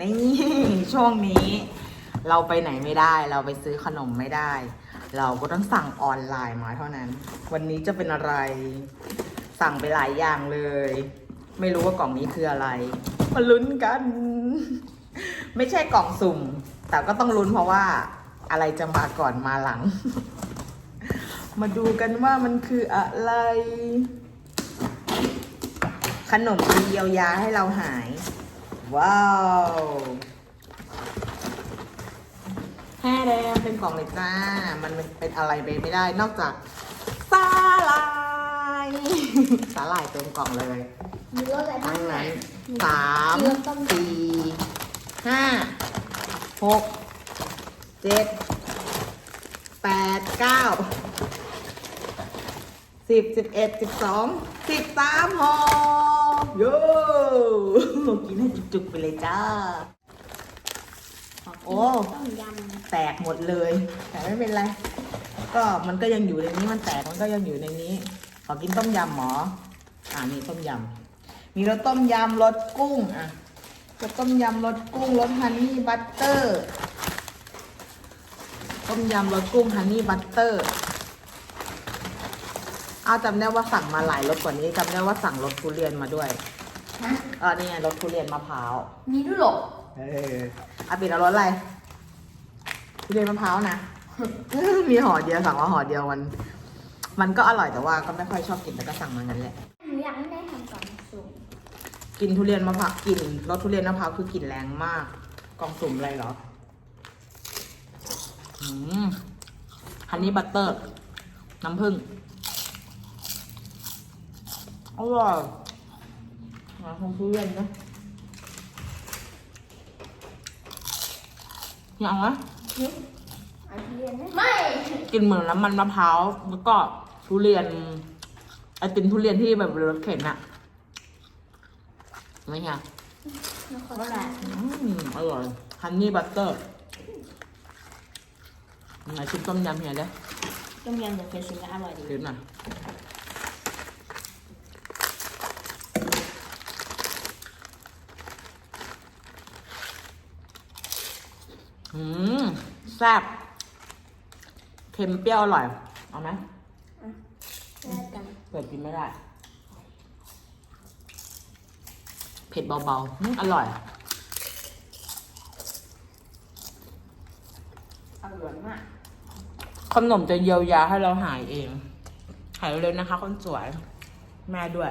นี่ช่วงนี้ เราไปไหนไม่ได้ เราไปซื้อขนมไม่ได้ เราก็ต้องสั่งออนไลน์มาเท่านั้น วันนี้จะเป็นอะไร สั่งไปหลายอย่างเลย ไม่รู้ว่ากล่องนี้คืออะไรมาลุ้นกัน ไม่ใช่กล่องสุ่ม แต่ก็ต้องลุ้นเพราะว่าอะไรจะมาก่อนมาหลัง มาดูกันว่ามันคืออะไร ขนมเยียวยาให้เราหาย ว้าวแฮ่แดงเป็นกล่องเลยจ้า มันเป็นอะไรไปไม่ได้นอกจากสาลายสาลายเต็มกล่องเลยมีรสอะไรบ้าทั้งงไหมนั้นสามเริ่มต้นสี่ห้าหกเจ็ดแปดเก้าสิบสิบเอ็ดสิบสองสิบสามห่อโย่ กินให้จุกๆไปเลยจ้า โอ้ ต้มยแตกหมดเลย แต่ไม่เป็นไร ก็มันก็ยังอยู่ในนี้มันแตกมันก็ยังอยู่ในนี้ ขอกินต้มยำหมอ อ่านี่ต้มยำมีรสต้มยำรสกุ้งอะรสต้มยำรสกุ้งรสฮันนี่บัตเตอร์ต้มยำรสกุ้งฮันนี่บัตเตอร์อ้าวจำได้ว่าสั่งมาหลายรสกว่านี้จำได้ว่าสั่งรสทุเรียนมาด้วย ฮะเออนี่ไงรสทุเรียนมะพร้าว มีด้วยเหรอเอออาปิดเอารสอะไร ทุเรียนมะพร้าวนะ มีห่อเดียวสั่งมาห่อเดียวมัน มันก็อร่อยแต่ว่าก็ไม่ค่อยชอบกินแต่ก็สั่งมางั้นแหละ หนูอยากให้ได้ทำก่อนสูงกินทุเรียนมะพร้าวกลิ่นรสทุเรียนมะพร้าวคือกลิ่นแรงมาก กล่องสุ่มอะไรเหรอ อืมฮันนี่บัตเตอร์ น้ำผึ้งอร่อยมาของทุเรียนนะอยากไหมอันเรียนไหมไม่กินเหมือนน้ำมันมะพร้าวแล้วก็ทุเรียนไอติมทุเรียนที่แบบรสเข็นอะไม่ใช่หนูขอแหละอืมอร่อยฮันนี่บัตเตอร์ไหนชิมต้มยำเฮียเด้ต้มยำหนูเคยชิมแล้วอร่อยดีชิมหน่อย อืมแซ่บเค็มเปรี้ยวอร่อย เอาไหมได้กันเปิดกินไม่ได้ เผ็ดเบาๆอืมอร่อย อร่อยมากขนมจะเยียวยาให้เราหายเอง หายเร็วๆนะคะ คนสวย แม่ด้วย